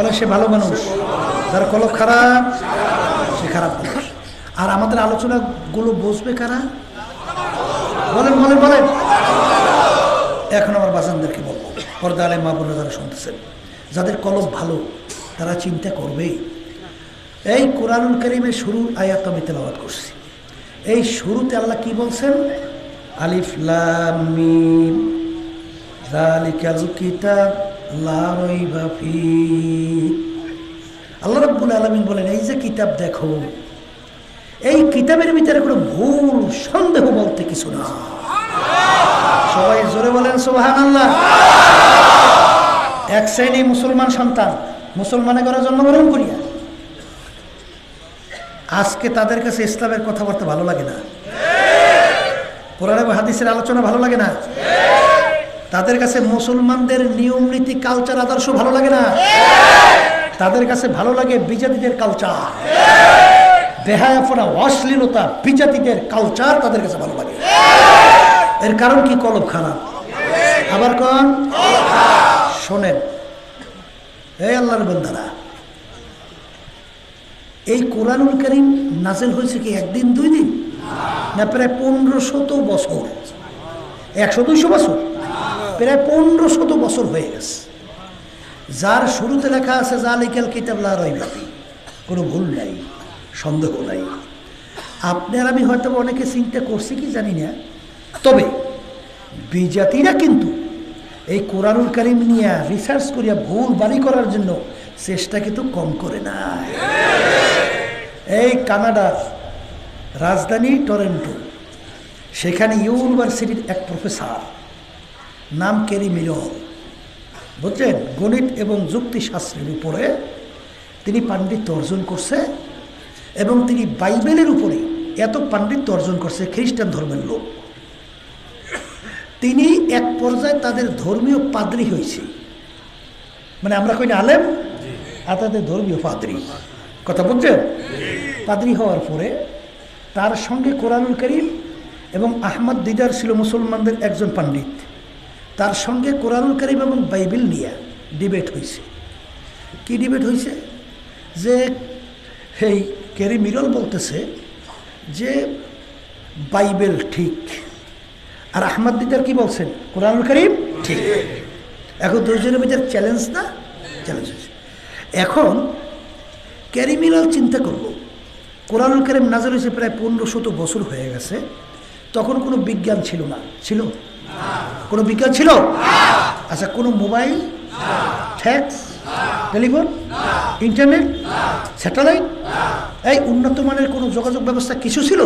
বলে সে ভালো মানুষ। যার কলব খারাপ, সে খারাপ মানুষ। আর আমাদের আলোচনাগুলো বুঝবে কারা? বলেন বলেন বলেন। এখন আমার বাজানদেরকে বলব, পর্দা আলে মা বোনে যারা শুনতেছেন, যাদের কলব ভালো, তারা চিন্তা করবেই এই কোরআনুল করিমের শুরু আয়াত আমি তেলাওয়াত করছি। এই শুরুতে আল্লাহ কি বলছেন? আলিফ লাম মিম, যালিকাল কিতাব লা রাইবা ফি আল্লাহ রাব্বুল আলামিন বলেন, এই যে কিতাব দেখো, এই কিতাবের ভিতরে কোনো ভুল, সন্দেহ বলতে কিছু না। সবাই জোরে বলেন সোহান আল্লাহ এক শ্রেণি মুসলমান সন্তান, মুসলমানের ঘরে জন্মগ্রহণ করিয়া, আজকে তাদের কাছে ইসলামের কথাবার্তা ভালো লাগে না। কোরআন হাদিসের আলোচনা ভালো লাগে না? তাদের কাছে মুসলমানদের নিয়ম, নীতি কালচার আদর্শ ভালো লাগে না? তাদের কাছে ভালো লাগে বিজাতিদের কালচার বেহায়াফোনা অশ্লীলতা বিজাতিদের কালচার তাদের কাছে ভালো লাগে। এর কারণ কি? কলব খারাপ। আবার কন? শোনেন, এই আল্লাহর বন্দারা, এই কোরআনুল করিম নাজেল হয়েছে কি একদিন, দুই দিন? না, প্রায় পনেরো শত বছর। একশো, দুইশো বছর? প্রায় পনেরো শত বছর হয়ে গেছে। যার শুরুতে লেখা আছে যা লিখেল কিতাবলা রইবাপি কোনো ভুল নাই, সন্দেহ নাই। আপনার আমি হয়তো অনেকে চিন্তা করছি কি জানি না। তবে বিজাতিরা কিন্তু এই কোরআনুল করিম নিয়ে রিসার্চ করিয়া ভুল বাড়ি করার জন্য চেষ্টা কিন্তু কম করে না এই কানাডার রাজধানী টরেন্টো, সেখানে ইউনিভার্সিটির এক প্রফেসর নাম কেরি মিলন। বুঝলেন? গণিত এবং যুক্তিশাস্ত্রের উপরে তিনি পাণ্ডিত্য অর্জন করছে এবং তিনি বাইবেলের উপরে এত পাণ্ডিত্য অর্জন করছে খ্রিস্টান ধর্মের লোক। তিনি এক পর্যায়ে তাদের ধর্মীয় পাদ্রী হয়েছে। মানে আমরা কই আলেম? আর তাদের ধর্মীয় পাদ্রী। কথা বলছেন পাদ্রী হওয়ার পরে তার সঙ্গে কোরআনুল করিম এবং আহমদ দিদার ছিল মুসলমানদের একজন পণ্ডিত। তার সঙ্গে কোরআনুল করিম এবং বাইবেল নিয়ে ডিবেট হয়েছে কি ডিবেট হয়েছে যে এই কেরি মিরল বলতেছে যে বাইবেল ঠিক, আর আহমদ দিদার কি বলছেন? কোরআনুল করিম ঠিক। এখন দুজনের ভিতরে চ্যালেঞ্জ না? চ্যালেঞ্জ হয়েছে এখন ক্যারিমিনাল চিন্তা করল কোরআনুল করিম নাজার হয়েছে প্রায় পনেরো শত বছর হয়ে গেছে, তখন কোনো বিজ্ঞান ছিল না। ছিল? কোনো বিজ্ঞান ছিল? আচ্ছা কোনো mobile? Fax telephone? Internet? Satellite? এই উন্নত মানের কোনো যোগাযোগ ব্যবস্থা কিছু ছিল?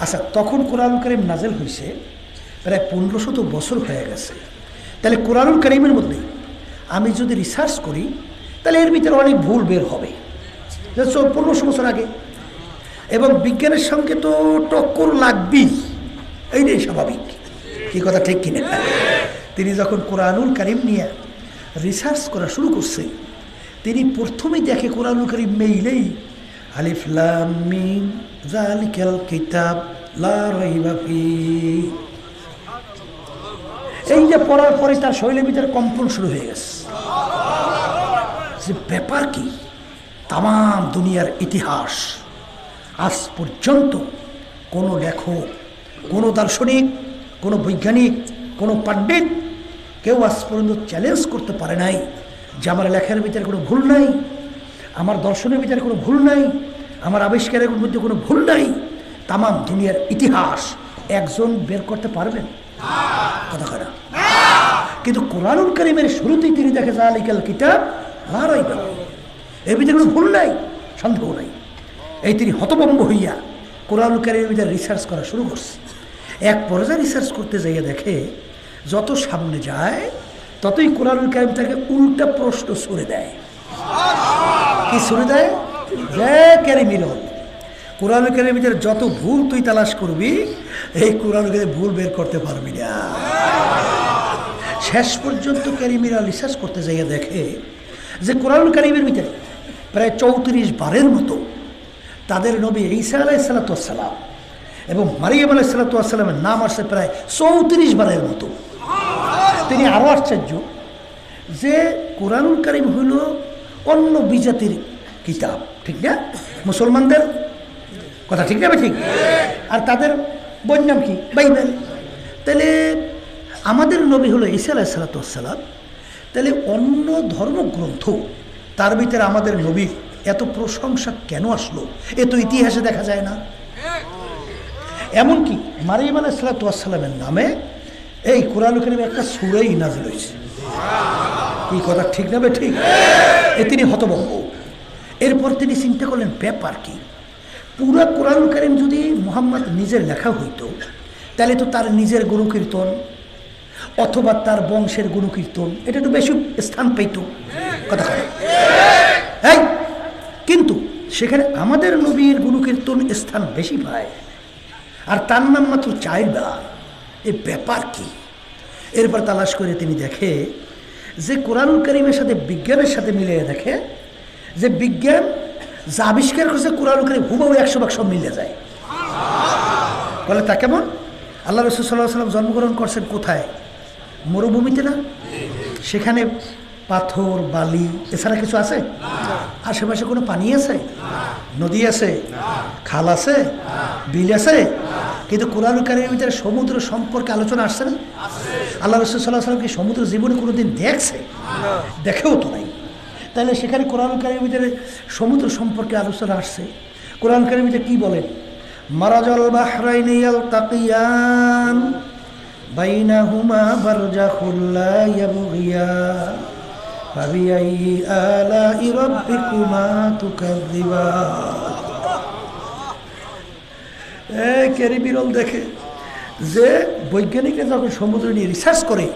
আচ্ছা তখন কোরআন করিম নাজেল হয়েছে, প্রায় পনেরো শত বছর হয়ে গেছে। তাহলে কোরআনুল করিমের মধ্যে আমি যদি রিসার্চ করি, তাহলে এর ভিতরে অনেক ভুল বের হবে। পনেরোশো বছর আগে। এবং বিজ্ঞানের সঙ্গে তো টক্কর লাগবেই। এইটাই স্বাভাবিক। কি কথা ঠিক কিনে? তিনি যখন কোরআনুল করিম নিয়ে রিসার্চ করা শুরু করছে, তিনি প্রথমেই দেখে কোরআনুল করিম মেইলেই আলিফ লাম মিম জালিকাল কিতাব লা রাইবা এই যে পড়ার পরে তার শৈলের ভিতরে কম্পন শুরু হয়ে গেছে। যে ব্যাপার কি? তাম দুনিয়ার ইতিহাস আজ পর্যন্ত কোনো লেখক, কোনো দার্শনিক কোনো বৈজ্ঞানিক, কোনো পণ্ডিত কেউ আজ পর্যন্ত চ্যালেঞ্জ করতে পারে নাই যে আমার লেখার ভিতরে কোনো ভুল নাই, আমার দর্শনের ভিতরে কোনো ভুল নাই, আমার আবিষ্কারের মধ্যে কোনো ভুল নাই। তাম দুনিয়ার ইতিহাস একজন বের করতে পারবেন। কথা কথা কিন্তু কোরআনুল করিমের শুরুতেই তিনি দেখে যা জালিকাল কিতাব লারাই এর ভিতরে কোনো ভুল নাই, সন্দেহ নাই। এই তিনি হতভম্ব হইয়া কোরআনুল করিমের ভিতরে রিসার্চ করা শুরু করছে। এক পর্যায়ে রিসার্চ করতে যাইয়ে দেখে, যত সামনে যায়, ততই কোরআনুল করিম তাকে উল্টা প্রশ্ন সরে দেয়। কি সরে দেয়? ক্যারি মিরল কোরআন কারিমের যত ভুল তুই তালাশ করবি, এই কোরআন কারিমে ভুল বের করতে পারবি না। শেষ পর্যন্ত ক্যারিমিরা রিসার্চ করতে যাইয়া দেখে যে কোরআন কারিমের ভিতরে প্রায় চৌত্রিশ বারের মতো তাদের নবী ঈসা আলাই সালাতাম এবং মারিয়াম আলাই সালাতামের নাম আসছে প্রায় চৌত্রিশ বারের মতো। তিনি আরও আশ্চর্য যে কোরআনুল করিম হইল অন্য বিজাতির কিতাব, ঠিক না? মুসলমানদের? কথা ঠিক না ঠিক? আর তাদের বই নাম কি? বাইবেল। তাহলে আমাদের নবী হলো ঈসা আলাহ সালাতাম তাহলে অন্য ধর্মগ্রন্থ, তার ভিতরে আমাদের নবীর এত প্রশংসা কেন আসলো? এ তো ইতিহাসে দেখা যায় না। এমনকি মারিম আলাহ সালাতামের নামে এই কোরআন করিমে একটা সুরেই নাজিল হয়েছে। এই কথা, ঠিক নাবে ঠিক? এ তিনি হতভম্ব। এরপর তিনি চিন্তা করলেন, ব্যাপার কি? পুরা কোরআন করিম যদি মোহাম্মদ নিজের লেখা হইতো, তাহলে তো তার নিজের গুণকীর্তন অথবা তার বংশের গুণকীর্তন, এটা একটু বেশি স্থান পাইত। কথা কয়। কিন্তু সেখানে আমাদের নবীর গুণকীর্তন স্থান বেশি পায়। আর তার নাম মাত্র চাইবার এ ব্যাপার কি? এরপর তালাশ করে তিনি দেখে যে কোরআন করিমের সাথে বিজ্ঞানের সাথে মিলে দেখে যে বিজ্ঞান যা আবিষ্কার করছে কোরআন করিম হুবাহু একশো ভাগ সব মিলে যায়। বলে তা কেমন? আল্লাহ রসুল সাল্লাহ সাল্লাম জন্মগ্রহণ করছেন কোথায়? মরুভূমিতে না? সেখানে পাথর, বালি, এছাড়া কিছু আছে? আশেপাশে কোনো পানি আছে? নদী আছে? খাল আছে? বিল আছে? কিন্তু কোরআন কারিমের ভিতরে সমুদ্র সম্পর্কে আলোচনা আসছে না? আল্লাহ রসুল সাল্লাহ সাল্লাম কি সমুদ্র জীবনে কোনোদিন দেখছে? দেখেও তো নাই। তাহলে সেখানে কোরআন কারিমের ভিতরে সমুদ্র সম্পর্কে আলোচনা আসছে। কোরআন কারিমের ভিতরে কী বলেন মারাজল বাহরাইনিয়াল তাকিয়ান বাইনাহুমা বারজাখুল্লা ইয়াবগিয়ান ফাবিআই আলাই রাব্বিকুমা তুকাযযিবান। কেরি বিরল দেখে যে বৈজ্ঞানিকরা যখন সমুদ্র নিয়ে রিসার্চ করে,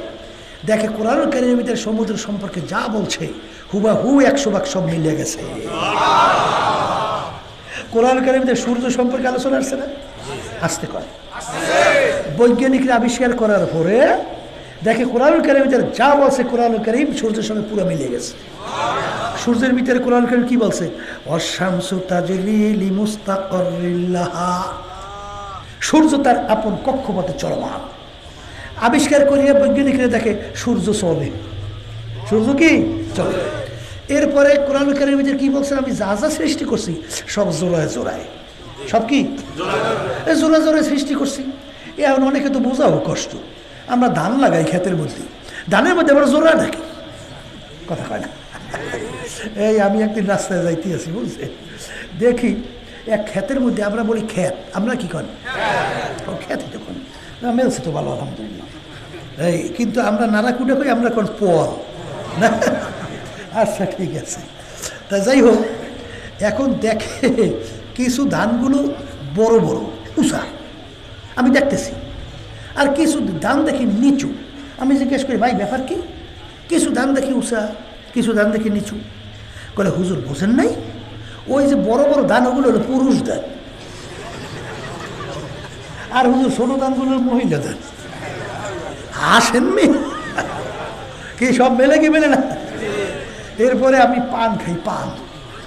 দেখে কোরআন ভিতরে সমুদ্র সম্পর্কে যা বলছে হুবা হু একশো ভাগ সব মিলে গেছে। কোরআন ভিতরে সূর্য সম্পর্কে আলোচনা আসছে না? আসতে করে বৈজ্ঞানিকরা আবিষ্কার করার পরে দেখে কোরআন ভিতরে যা বলছে, কোরআন কারিম সূর্যের সঙ্গে পুরো মিলে গেছে। সূর্যের ভিতরে কোরআন কারিম কি বলছে? অশামসু তাজলি লিমুস্তাকরিল্লাহা সূর্য তার আপন কক্ষপথে চলমান। আবিষ্কার করিয়া বৈজ্ঞানিকরা দেখে সূর্য চলে। সূর্য কি? চলে। এরপরে কোরআন কারিমের ভিতরে কি বলছেন আমি যা যা সৃষ্টি করছি, সব জোড়ায় জোড়ায়। সব কি? জোড়া জোড়ায় সৃষ্টি করছি। এখন অনেকে তো বোঝাও কষ্ট। আমরা ধান লাগাই ক্ষেতের মধ্যে। ধানের মধ্যে আমরা জোড়া ডাকি কথা কয় না। এই আমি একদিন রাস্তায় যাইতে আছি বুঝছে দেখি এক ক্ষেতের মধ্যে আমরা বলি ক্ষেত। আমরা কি করি ও যখন মেলছে তো ভালো, আলহামদুলিল্লাহ। এই, কিন্তু আমরা নারাকুটা কই আমরা কোন পল আচ্ছা ঠিক আছে। তা যাই হোক, এখন দেখে কিছু ধানগুলো বড় বড় উষা আমি দেখতেছি। আর কিছু ধান দেখি নিচু। আমি জিজ্ঞেস করি, ভাই, ব্যাপার কি? কিছু ধান দেখি উষা কিছু ধান দেখি নিচু। বলে হুজুর বোঝেন নাই? ওই যে বড় বড় ধান ওগুলো হলো পুরুষ ধান আর হুজুর ছোট ধানগুলো হলো মহিলা ধান আসেননি কি সব মেলে কি মেলে না? এরপরে আমি পান খাই, পান।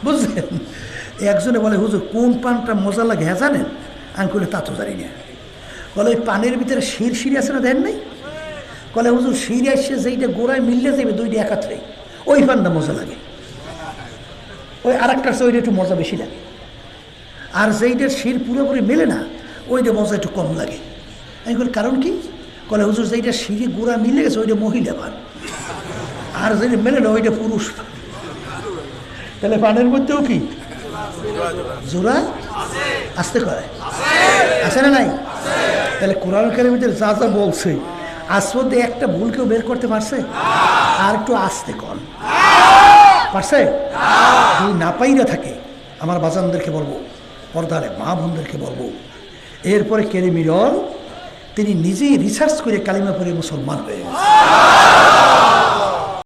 বুঝলেন? একজনে বলে, হুজুর, কোন পানটা মজা লাগে হ্যাঁ জানেন? আমি কলে তা তো জানি না। বলে, ওই পানের ভিতরে শির শির আছে না, দেন নাই? কলে হুজুর, শির আসছে যেইটা গোড়ায় মিললে যাবে দুইটা একাত্রে। ওই পানটা মজা লাগে। ওই আর একটার চেয়ে ওইটা একটু মজা বেশি লাগে। আর যেইটার শির পুরোপুরি মেলে না ওইটা মজা একটু কম লাগে। আমি বলি, কারণ কি? বলে হুজুর যেইটা শিরি গোড়া মিলে গেছে ওইটা মহিলা পান। আর যেটা মেলে না ওইটা পুরুষ তাহলে পানের মধ্যেও কি? জোড়া? আসতে করে আছে না নাই? তাহলে কোরআন কারিমের যা যা বলছে, আজ মধ্যে একটা ভুল কেউ বের করতে পারছে? আর একটু আসতে কন। পারছে? যদি না পাইরা থাকে, আমার বাজানদেরকে বলব, পর্দারে মা বোনদেরকে বলব। এরপরে কেরিমিরল, তিনি নিজেই রিসার্চ করে কালিমা পরে মুসলমান হয়ে গেছে।